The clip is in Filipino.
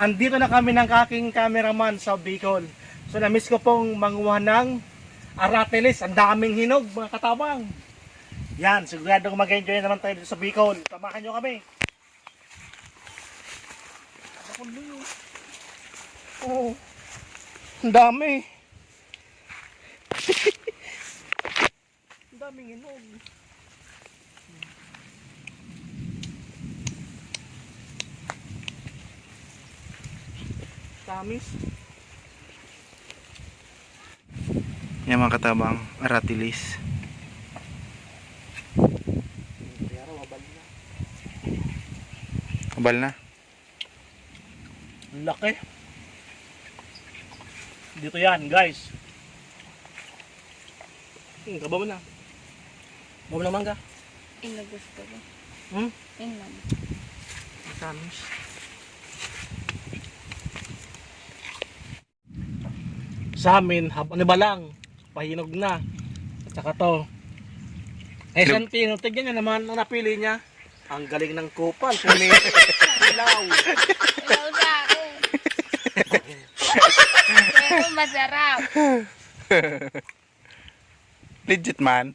andito na kami ng aking cameraman sa Bicol. So na-miss ko pong manguha ng aratilis. Ang daming hinog mga katabang. Yan, siguradong mag-enjoy naman tayo dito sa Bicol. Samahan nyo kami. Oh, ang dami. ang daming hinog. Tamis. Yan mga katabang, aratilis. Na. Kabal na. Laki. Dito yan, guys. Hmm, kaba mo na. Kaba mo naman ka. Ina gusto ko. Hmm? Ina. Ang tamis. Sa amin, hab ano ba lang, pahinog na. At saka to. Eh, Santino, tignan nyo naman ang napili niya. Ang galing ng kupal. Kumi ilaw. Ilaw sa akin. Pero masarap. Legit man.